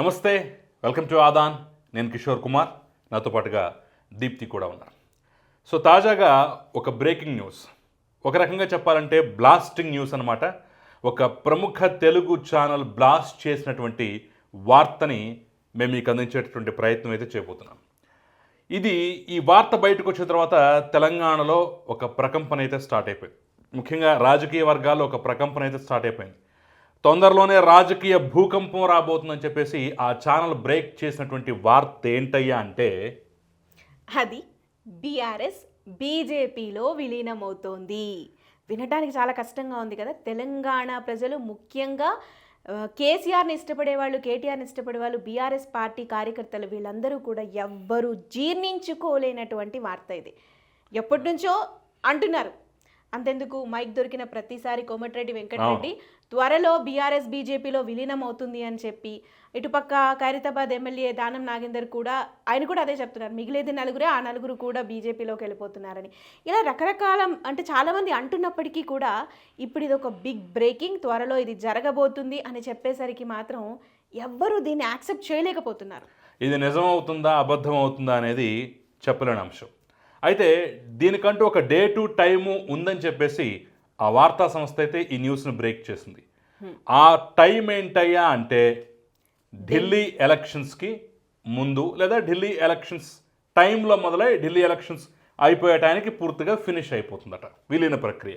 నమస్తే welcome to Aadan. నేను కిషోర్ కుమార్. నాతో పాటుగా దీప్తి కూడా ఉన్నారు. సో తాజాగా ఒక బ్రేకింగ్ న్యూస్. ఒక రకంగా చెప్పాలంటే బ్లాస్టింగ్ న్యూస్ అన్నమాట. ఒక ప్రముఖ తెలుగు ఛానల్ బ్లాస్ట్ చేసినటువంటి వార్తని మేము మీకు అందించేటటువంటి ప్రయత్నం అయితే చేయబోతున్నాం. ఇది ఈ వార్త బయటకు వచ్చిన తర్వాత తెలంగాణలో ఒక ప్రకంపన అయితే స్టార్ట్ అయిపోయింది. ముఖ్యంగా రాజకీయ వర్గాల్లో ఒక ప్రకంపన అయితే స్టార్ట్ అయిపోయింది. తొందరలోనే రాజకీయ భూకంపం రాబోతుందని చెప్పేసి ఆ ఛానల్ బ్రేక్ చేసినటువంటి వార్త ఏంటయ్యా అంటే అది బీఆర్ఎస్ బీజేపీలో విలీనమవుతోంది. వినడానికి చాలా కష్టంగా ఉంది కదా? తెలంగాణ ప్రజలు ముఖ్యంగా కేసీఆర్ని ఇష్టపడే వాళ్ళు కేటీఆర్ని ఇష్టపడే వాళ్ళు బీఆర్ఎస్ పార్టీ కార్యకర్తలు వీళ్ళందరూ కూడా ఎవ్వరూ జీర్ణించుకోలేనటువంటి వార్త ఇది. ఎప్పటి నుంచో అంటున్నారు. అంతెందుకు? మైక్ దొరికిన ప్రతిసారి కోమటిరెడ్డి వెంకటరెడ్డి త్వరలో బీఆర్ఎస్ బీజేపీలో విలీనం అవుతుంది అని చెప్పి ఇటుపక్క ఖైరతాబాద్ ఎమ్మెల్యే దానం నాగేందర్ కూడా ఆయన కూడా అదే చెప్తున్నారు. మిగిలేది నలుగురే ఆ నలుగురు కూడా బీజేపీలోకి వెళ్ళిపోతున్నారని. ఇలా రకరకాల అంటే చాలామంది అంటున్నప్పటికీ కూడా ఇప్పుడు ఇది ఒక బిగ్ బ్రేకింగ్ త్వరలో ఇది జరగబోతుంది అని చెప్పేసరికి మాత్రం ఎవ్వరూ దీన్ని యాక్సెప్ట్ చేయలేకపోతున్నారు. ఇది నిజం అవుతుందా అబద్ధం అవుతుందా అనేది చెప్పలేని అంశం. అయితే దీనికంటూ ఒక డే టు టైము ఉందని చెప్పేసి ఆ వార్తా సంస్థ అయితే ఈ న్యూస్ను బ్రేక్ చేసింది. ఆ టైం ఏంటయ్యా అంటే ఢిల్లీ ఎలక్షన్స్కి ముందు లేదా ఢిల్లీ ఎలక్షన్స్ టైంలో మొదలై ఢిల్లీ ఎలక్షన్స్ అయిపోయే టైంకి పూర్తిగా ఫినిష్ అయిపోతుందట విలీన ప్రక్రియ.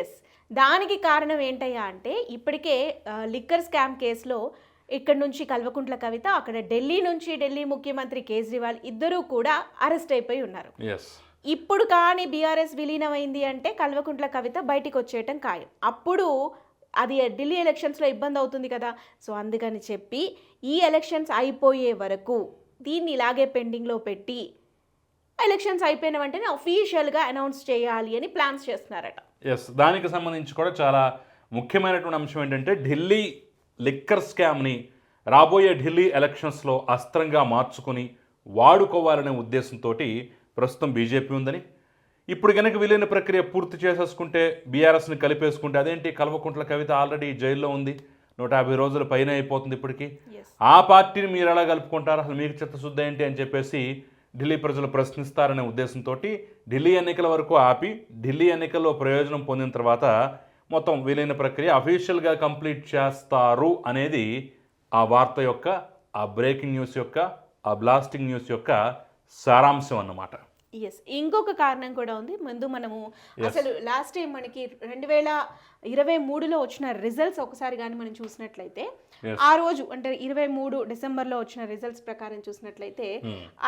ఎస్ దానికి కారణం ఏంటయ్యా అంటే ఇప్పటికే లిక్కర్ స్కామ్ కేసులో ఇక్కడ నుంచి కల్వకుంట్ల కవిత అక్కడ ఢిల్లీ నుంచి ఢిల్లీ ముఖ్యమంత్రి కేజ్రీవాల్ ఇద్దరూ కూడా అరెస్ట్ అయిపోయి ఉన్నారు. ఎస్ ఇప్పుడు కానీ బీఆర్ఎస్ విలీనమైంది అంటే కల్వకుంట్ల కవిత బయటికి వచ్చేయటం ఖాయం. అప్పుడు అది ఢిల్లీ ఎలక్షన్స్లో ఇబ్బంది అవుతుంది కదా. సో అందుకని చెప్పి ఈ ఎలక్షన్స్ అయిపోయే వరకు దీన్ని ఇలాగే పెండింగ్లో పెట్టి ఎలక్షన్స్ అయిపోయిన వెంటనే అఫీషియల్గా అనౌన్స్ చేయాలి అని ప్లాన్స్ చేస్తున్నారట. ఎస్ దానికి సంబంధించి కూడా చాలా ముఖ్యమైనటువంటి అంశం ఏంటంటే ఢిల్లీ లిక్కర్ స్కామ్ని రాబోయే ఢిల్లీ ఎలక్షన్స్లో అస్త్రంగా మార్చుకొని వాడుకోవాలనే ఉద్దేశంతో ప్రస్తుతం బీజేపీ ఉందని. ఇప్పుడు కనుక విలీన ప్రక్రియ పూర్తి చేసేసుకుంటే బీఆర్ఎస్ని కలిపేసుకుంటే అదేంటి? కల్వకుంట్ల కవిత ఆల్రెడీ జైల్లో ఉంది. నూట యాభై రోజుల పైన అయిపోతుంది ఇప్పటికీ. ఆ పార్టీని మీరు ఎలా కలుపుకుంటారు? అసలు మీకు చిత్తశుద్ధి ఏంటి అని చెప్పేసి ఢిల్లీ ప్రజలు ప్రశ్నిస్తారనే ఉద్దేశంతో ఢిల్లీ ఎన్నికల వరకు ఆపి ఢిల్లీ ఎన్నికల్లో ప్రయోజనం పొందిన తర్వాత మొత్తం విలీన ప్రక్రియ అఫీషియల్గా కంప్లీట్ చేస్తారు అనేది ఆ వార్త యొక్క ఆ బ్రేకింగ్ న్యూస్ యొక్క ఆ బ్లాస్టింగ్ న్యూస్ యొక్క సారాంశం అన్నమాట. ఎస్ ఇంకొక కారణం కూడా ఉంది. ముందు మనము అసలు లాస్ట్ టైం మనకి రెండు వేల ఇరవై మూడులో వచ్చిన రిజల్ట్స్ ఒకసారి కానీ మనం చూసినట్లయితే. ఆ రోజు అంటే ఇరవై మూడు డిసెంబర్లో వచ్చిన రిజల్ట్స్ ప్రకారం చూసినట్లయితే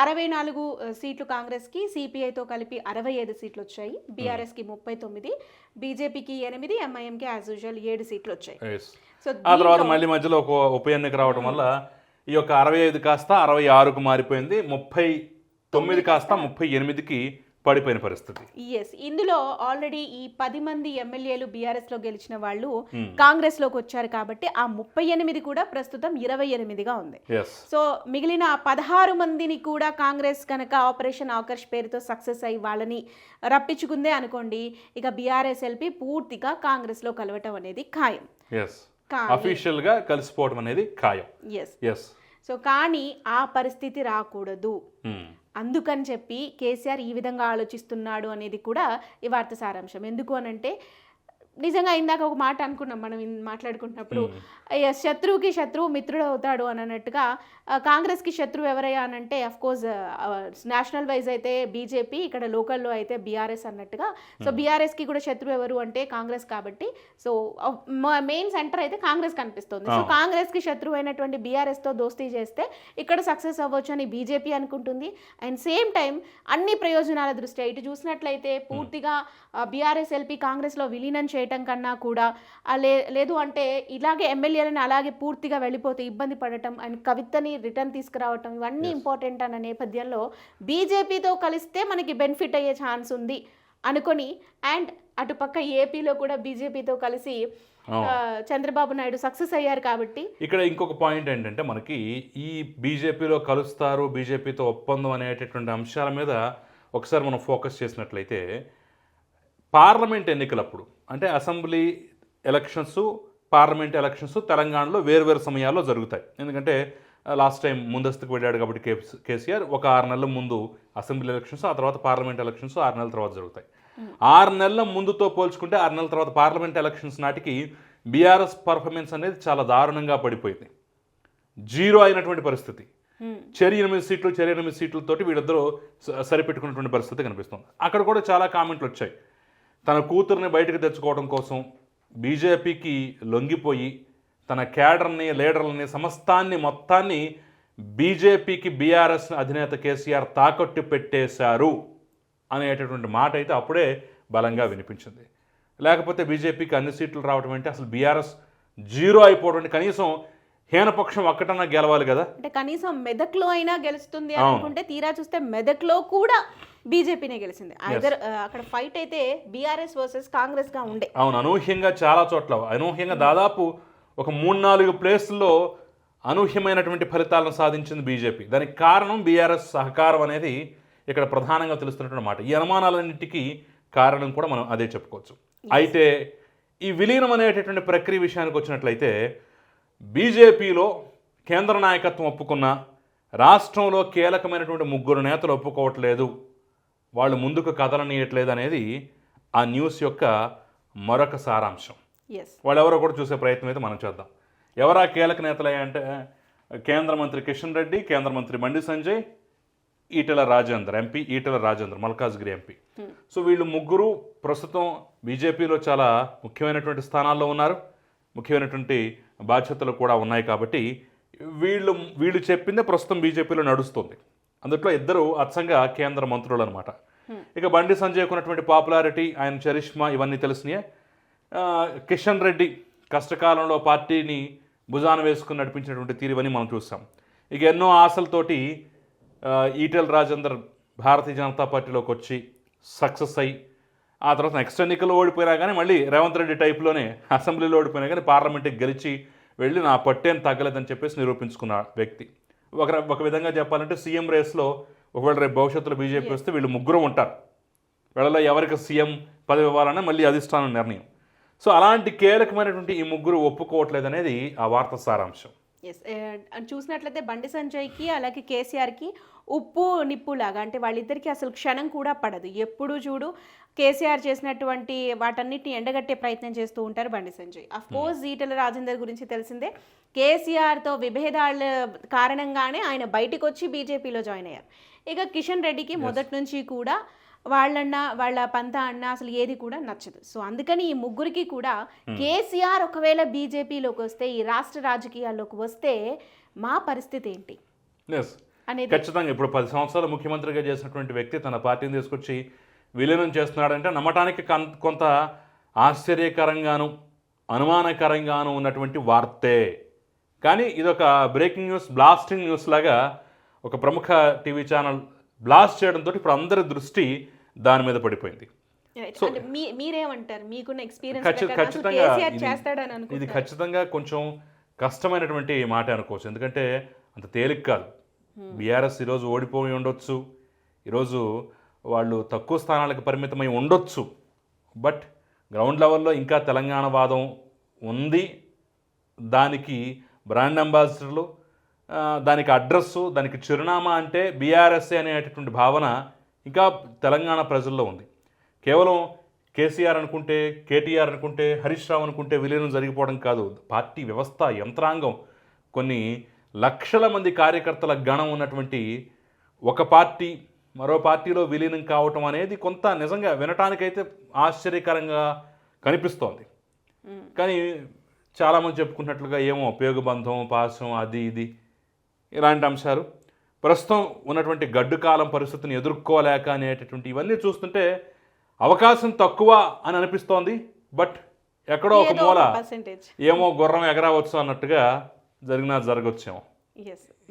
అరవై నాలుగు ఆ, సీట్లు కాంగ్రెస్కి సిపిఐతో కలిపి అరవై ఐదు సీట్లు వచ్చాయి. బీఆర్ఎస్కి ముప్పై తొమ్మిది బీజేపీకి ఎనిమిది ఎంఐఎంకి యాజ్ యూజువల్ ఏడు సీట్లు వచ్చాయి. సో ఆ తర్వాత మళ్ళీ మధ్యలో ఒక ఉప ఎన్నిక రావడం వల్ల ఈ యొక్క అరవై ఐదు కాస్త అరవై ఆరుకు మారిపోయింది. ముప్పై తొమ్మిది కాస్త ముప్పై ఎనిమిదికి పడిపోయిన పరిస్థితి. ఎస్ ఇందులో ఆల్రెడీ ఈ పది మంది ఎమ్మెల్యేలు బీఆర్ఎస్లో గెలిచిన వాళ్ళు కాంగ్రెస్లోకి వచ్చారు కాబట్టి ఆ ముప్పై ఎనిమిది కూడా ప్రస్తుతం ఇరవై ఎనిమిదిగా ఉంది. సో మిగిలిన పదహారు మందిని కూడా కాంగ్రెస్ కనుక ఆపరేషన్ ఆకర్ష్ పేరుతో సక్సెస్ అయ్యి వాళ్ళని రప్పించుకుందే అనుకోండి ఇక బీఆర్ఎస్ ఎల్పి పూర్తిగా కాంగ్రెస్లో కలవటం అనేది ఖాయం. ఎస్ కానీ అఫీషియల్గా కలిసిపోవడం అనేది ఖాయం. ఎస్ ఎస్ సో కానీ ఆ పరిస్థితి రాకూడదు. అందుకని చెప్పి కేసీఆర్ ఈ విధంగా ఆలోచిస్తున్నాడు అనేది కూడా ఈ వార్త సారాంశం. ఎందుకు అనంటే నిజంగా ఇందాక ఒక మాట అనుకున్నాం మనం మాట్లాడుకుంటున్నప్పుడు శత్రువుకి శత్రువు మిత్రుడు అవుతాడు అని అన్నట్టుగా కాంగ్రెస్కి శత్రువు ఎవరయ్యా అని అంటే కోర్స్ నేషనల్ వైజ్ అయితే బీజేపీ ఇక్కడ లోకల్లో అయితే బీఆర్ఎస్ అన్నట్టుగా. సో బీఆర్ఎస్కి కూడా శత్రువు ఎవరు అంటే కాంగ్రెస్ కాబట్టి సో మెయిన్ సెంటర్ అయితే కాంగ్రెస్ కనిపిస్తుంది. సో కాంగ్రెస్కి శత్రువు అయినటువంటి బీఆర్ఎస్తో దోస్తీ చేస్తే ఇక్కడ సక్సెస్ అవ్వచ్చు అని బీజేపీ అనుకుంటుంది. అండ్ సేమ్ టైం అన్ని ప్రయోజనాల దృష్ట్యా ఇటు చూసినట్లయితే పూర్తిగా బీఆర్ఎస్ ఎల్పీ కాంగ్రెస్లో విలీనం చేయటం కన్నా కూడా లే లేదు అంటే ఇలాగే ఎమ్మెల్యేలను అలాగే పూర్తిగా వెళ్ళిపోతే ఇబ్బంది పడటం అండ్ కవితని రిటర్న్ తీసుకురావటం ఇవన్నీ ఇంపార్టెంట్ అన్న నేపథ్యంలో బీజేపీతో కలిస్తే మనకి బెనిఫిట్ అయ్యే ఛాన్స్ ఉంది అనుకొని అండ్ అటుపక్క ఏపీలో కూడా బీజేపీతో కలిసి చంద్రబాబు నాయుడు సక్సెస్ అయ్యారు కాబట్టి. ఇక్కడ ఇంకొక పాయింట్ ఏంటంటే మనకి ఈ బీజేపీలో కలుస్తారు బీజేపీతో ఒప్పందం అనేటటువంటి అంశాల మీద ఒకసారి మనం ఫోకస్ చేసినట్లయితే పార్లమెంట్ ఎన్నికలప్పుడు అంటే అసెంబ్లీ ఎలక్షన్స్ పార్లమెంట్ ఎలక్షన్స్ తెలంగాణలో వేరువేరు సమయాల్లో జరుగుతాయి. ఎందుకంటే లాస్ట్ టైం ముందస్తుకు వెళ్ళాడు కాబట్టి కేసీఆర్ ఒక ఆరు నెలల ముందు అసెంబ్లీ ఎలక్షన్స్ ఆ తర్వాత పార్లమెంట్ ఎలక్షన్స్ ఆరు నెలల తర్వాత జరుగుతాయి. ఆరు నెలల ముందుతో పోల్చుకుంటే ఆరు నెలల తర్వాత పార్లమెంట్ ఎలక్షన్స్ నాటికి బీఆర్ఎస్ పర్ఫార్మెన్స్ అనేది చాలా దారుణంగా పడిపోయింది. జీరో అయినటువంటి పరిస్థితి. చెరి ఎనిమిది సీట్లు చెరి ఎనిమిది సీట్లతోటి వీళ్ళిద్దరూ సరిపెట్టుకున్నటువంటి పరిస్థితి కనిపిస్తుంది. అక్కడ కూడా చాలా కామెంట్లు వచ్చాయి. తన కూతుర్ని బయటకు తెచ్చుకోవడం కోసం బీజేపీకి లొంగిపోయి తన క్యాడర్ని లీడర్లని సమస్తాన్ని మొత్తాన్ని బీజేపీకి బీఆర్ఎస్ అధినేత కేసీఆర్ తాకట్టు పెట్టేశారు అనేటటువంటి మాట అయితే అప్పుడే బలంగా వినిపించింది. లేకపోతే బీజేపీకి అన్ని సీట్లు రావడం అంటే అసలు బీఆర్ఎస్ జీరో అయిపోవడం అంటే కనీసం హీనపక్షం ఒక్కటన్నా గెలవాలి కదా? అంటే కనీసం మెదక్లో అయినా గెలుస్తుంది అని అనుకుంటే తీరా చూస్తే మెదక్లో కూడా బీజేపీనే గెలిచింది. ఐదర్ అక్కడ ఫైట్ అయితే బీఆర్ఎస్ వర్సెస్ కాంగ్రెస్గా ఉండే. అవును అనూహ్యంగా చాలా చోట్ల అనూహ్యంగా దాదాపు ఒక మూడు నాలుగు ప్లేసుల్లో అనూహ్యమైనటువంటి ఫలితాలను సాధించింది బీజేపీ. దానికి కారణం బీఆర్ఎస్ సహకారం అనేది ఇక్కడ ప్రధానంగా తెలుస్తున్నటువంటి మాట. ఈ అనుమానాలన్నింటికీ కారణం కూడా మనం అదే చెప్పుకోవచ్చు. అయితే ఈ విలీనం అనేటటువంటి ప్రక్రియ విషయానికి వచ్చినట్లయితే బీజేపీలో కేంద్ర నాయకత్వం ఒప్పుకున్న రాష్ట్రంలో కీలకమైనటువంటి ముగ్గురు నేతలు ఒప్పుకోవట్లేదు. వాళ్ళు ముందుకు కదలనీయట్లేదు అనేది ఆ న్యూస్ యొక్క మరొక సారాంశం. ఎస్ వాళ్ళెవరో కూడా చూసే ప్రయత్నం అయితే మనం చేద్దాం. ఎవరా కీలక నేతలే అంటే కేంద్ర మంత్రి కిషన్ రెడ్డి కేంద్ర మంత్రి Bandi Sanjay Etela Rajender MP Etela Rajender Malkajgiri MP so వీళ్ళు ముగ్గురు ప్రస్తుతం బీజేపీలో చాలా ముఖ్యమైనటువంటి స్థానాల్లో ఉన్నారు. ముఖ్యమైనటువంటి బాధ్యతలు కూడా ఉన్నాయి కాబట్టి వీళ్ళు వీళ్ళు చెప్పిందే ప్రస్తుతం బీజేపీలో నడుస్తుంది. అందుట్లో ఇద్దరు అచ్చంగా కేంద్ర మంత్రులు అనమాట ఇక బండి సంజయ్కు ఉన్నటువంటి పాపులారిటీ ఆయన చరిష్మా ఇవన్నీ తెలిసినాయే. కిషన్ రెడ్డి కష్టకాలంలో పార్టీని భుజాన వేసుకుని నడిపించినటువంటి తీరువని మనం చూస్తాం. ఇక ఎన్నో ఆశలతోటి ఈటెల రాజేందర్ భారతీయ జనతా పార్టీలోకి వచ్చి సక్సెస్ అయ్యి ఆ తర్వాత నెక్స్ట్ ఎన్నికల్లో ఓడిపోయినా కానీ మళ్ళీ రేవంత్ రెడ్డి టైప్లోనే అసెంబ్లీలో ఓడిపోయినా కానీ పార్లమెంట్కి గెలిచి వెళ్ళి నా పట్టేం తగ్గలేదని చెప్పేసి నిరూపించుకున్న వ్యక్తి. ఒక ఒక విధంగా చెప్పాలంటే సీఎం రేస్లో ఒకవేళ రేపు భవిష్యత్తులో బీజేపీ వస్తే వీళ్ళు ముగ్గురు ఉంటారు. వీళ్ళలో ఎవరికి సీఎం పదవి ఇవ్వాలన్నా మళ్ళీ అధిష్టానం నిర్ణయం. సో అలాంటి కీలకమైనటువంటి ఈ ముగ్గురు ఒప్పుకోవట్లేదు అనేది ఆ వార్త సారాంశం. ఎస్ చూసినట్లయితే బండి సంజయ్కి అలాగే కేసీఆర్కి ఉప్పు నిప్పు లాగా అంటే వాళ్ళిద్దరికి అసలు క్షణం కూడా పడదు. ఎప్పుడు చూడు కేసీఆర్ చేసినటువంటి వాటన్నిటిని ఎండగట్టే ప్రయత్నం చేస్తూ ఉంటారు బండి సంజయ్. అఫ్ కోర్స్ ఈటల రాజేందర్ గురించి తెలిసిందే. కేసీఆర్తో విభేదాల కారణంగానే ఆయన బయటికి వచ్చి బీజేపీలో జాయిన్ అయ్యారు. ఇక కిషన్ రెడ్డికి మొదటి నుంచి కూడా వాళ్ళన్న వాళ్ళ పంత అన్న అసలు ఏది కూడా నచ్చదు. సో అందుకని ఈ ముగ్గురికి కూడా కేసీఆర్ ఒకవేళ బీజేపీలోకి వస్తే ఈ రాష్ట్ర రాజకీయాల్లోకి వస్తే మా పరిస్థితి ఏంటి? అనేది ఖచ్చితంగా ఇప్పుడు పది సంవత్సరాలు ముఖ్యమంత్రిగా చేసినటువంటి వ్యక్తి తన పార్టీని తీసుకొచ్చి విలీనం చేస్తున్నాడంటే నమ్మటానికి కొంత ఆశ్చర్యకరంగాను అనుమానకరంగాను ఉన్నటువంటి వార్తే. కానీ ఇదొక బ్రేకింగ్ న్యూస్ బ్లాస్టింగ్ న్యూస్ లాగా ఒక ప్రముఖ టీవీ ఛానల్ బ్లాస్ట్ చేయడంతో ఇప్పుడు అందరి దృష్టి దాని మీద పడిపోయింది. మీరేమంటారు? మీకున్న ఎక్స్పీరియన్స్ ఖచ్చితంగా ఇది- ఖచ్చితంగా కొంచెం కష్టమైనటువంటి మాట అనుకోవచ్చు. ఎందుకంటే అంత తేలిక కాదు. బీఆర్ఎస్ ఈరోజు ఓడిపోయి ఉండొచ్చు. ఈరోజు వాళ్ళు తక్కువ స్థానాలకు పరిమితమై ఉండొచ్చు. బట్ గ్రౌండ్ లెవెల్లో ఇంకా తెలంగాణ వాదం ఉంది. దానికి బ్రాండ్ అంబాసిడర్లు దానికి అడ్రస్సు దానికి చిరునామా అంటే బీఆర్ఎస్ఏ అనేటటువంటి భావన ఇంకా తెలంగాణ ప్రజల్లో ఉంది. కేవలం కేసీఆర్ అనుకుంటే కేటీఆర్ అనుకుంటే హరీష్ రావు అనుకుంటే విలీనం జరిగిపోవడం కాదు. పార్టీ వ్యవస్థ యంత్రాంగం కొన్ని లక్షల మంది కార్యకర్తల గణం ఉన్నటువంటి ఒక పార్టీ మరో పార్టీలో విలీనం కావటం అనేది కొంత నిజంగా వినటానికైతే ఆశ్చర్యకరంగా కనిపిస్తోంది. కానీ చాలామంది చెప్పుకున్నట్లుగా ఏమో ఉపయోగబంధం పాసం అది ఇది ఇలాంటి అంశాలు. ప్రస్తుతం ఉన్నటువంటి గడ్డు కాలం పరిస్థితిని ఎదుర్కోలేక అనేటటువంటి ఇవన్నీ చూస్తుంటే అవకాశం తక్కువ అని అనిపిస్తోంది. బట్ ఎక్కడో ఒక మూల ఏమో గుర్రం ఎగరావచ్చు అన్నట్టుగా జరిగినా జరగవచ్చేమో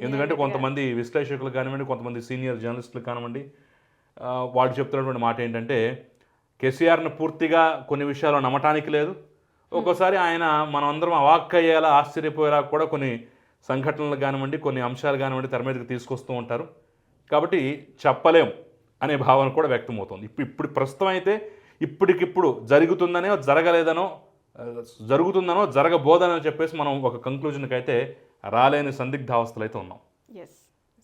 ఎందుకంటే కొంతమంది విశ్లేషకులు కానివ్వండి కొంతమంది సీనియర్ జర్నలిస్టులు కానివ్వండి వాళ్ళు చెప్తున్నటువంటి మాట ఏంటంటే కేసీఆర్ని పూర్తిగా కొన్ని విషయాలు నమ్మటానికి లేదు. ఒక్కోసారి ఆయన మనం అందరం అవాక్కయ్యేలా ఆశ్చర్యపోయేలా కూడా కొన్ని సంఘటనలు కానివ్వండి కొన్ని అంశాలు కానివ్వండి తెర మీదకి తీసుకొస్తూ ఉంటారు. కాబట్టి చెప్పలేం అనే భావన కూడా వ్యక్తమవుతుంది. ఇప్పుడు ఇప్పుడు ప్రస్తుతం అయితే ఇప్పటికిప్పుడు జరుగుతుందనో జరగలేదనో జరుగుతుందనో జరగబోదనో చెప్పేసి మనం ఒక కంక్లూజన్కి అయితే రాలేని సందిగ్ధావస్థలు అయితే ఉన్నాం. ఎస్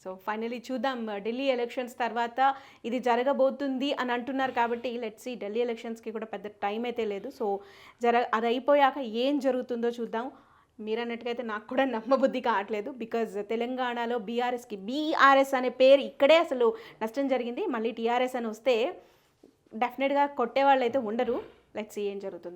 సో ఫైనలీ చూద్దాం. ఢిల్లీ ఎలక్షన్స్ తర్వాత ఇది జరగబోతుంది అని అంటున్నారు కాబట్టి లెట్స్ సి ఢిల్లీ ఎలక్షన్స్కి కూడా పెద్ద టైం అయితే లేదు. సో జర అది అయిపోయాక ఏం జరుగుతుందో చూద్దాం. మీరు అన్నట్టుగైతే అయితే నాకు కూడా నమ్మబుద్ధి కావట్లేదు. బికాజ్ తెలంగాణలో బీఆర్ఎస్కి బీఆర్ఎస్ అనే పేరు ఇక్కడే అసలు నష్టం జరిగింది. మళ్ళీ టీఆర్ఎస్ అని వస్తే డెఫినెట్గా కొట్టే వాళ్ళు అయితే ఉండరు. లెట్స్ ఏం జరుగుతుంది.